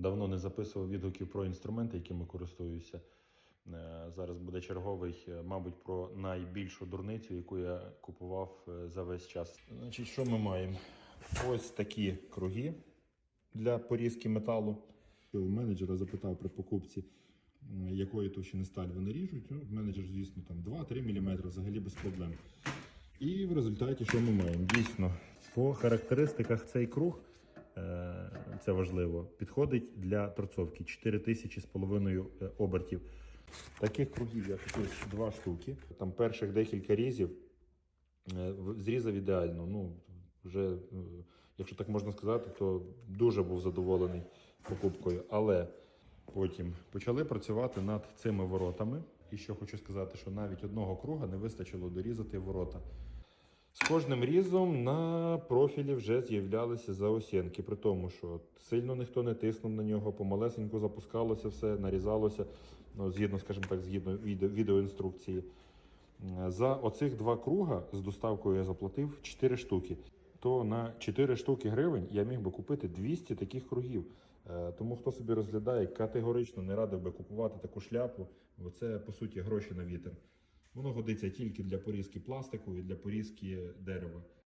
Давно не записував відгуків про інструменти, якими користуюся. Е, Зараз буде черговий, е, мабуть, про найбільшу дурницю, яку я купував е, за весь час. Значить, що ми маємо? Ось такі круги для порізки металу. У менеджера запитав при покупці, якої товщини сталь вони ріжуть. Ну, менеджер, звісно, там 2-3 мм взагалі без проблем. І в результаті, що ми маємо? Дійсно, по характеристиках цей круг, це важливо, підходить для торцовки 4000 з половиною е, обертів. Таких кругів я купив два штуки. Там перших декілька різів е, зрізав ідеально. Ну, вже, е, якщо так можна сказати, то дуже був задоволений покупкою. Але потім почали працювати над цими воротами. І що хочу сказати, що навіть одного круга не вистачило дорізати ворота. З кожним різом на профілі вже з'являлися заосінки, при тому, що сильно ніхто не тиснув на нього, помалесенько запускалося все, нарізалося, ну, згідно, скажімо так, згідно відеоінструкції. Е, За оцих два круга з доставкою я заплатив 4 штуки. То на 4 штуки гривень я міг би купити 200 таких кругів. Е, Тому хто собі розглядає, категорично не радив би купувати таку шляпу, бо це по суті гроші на вітер. Воно годиться тільки для порізки пластику і для порізки дерева.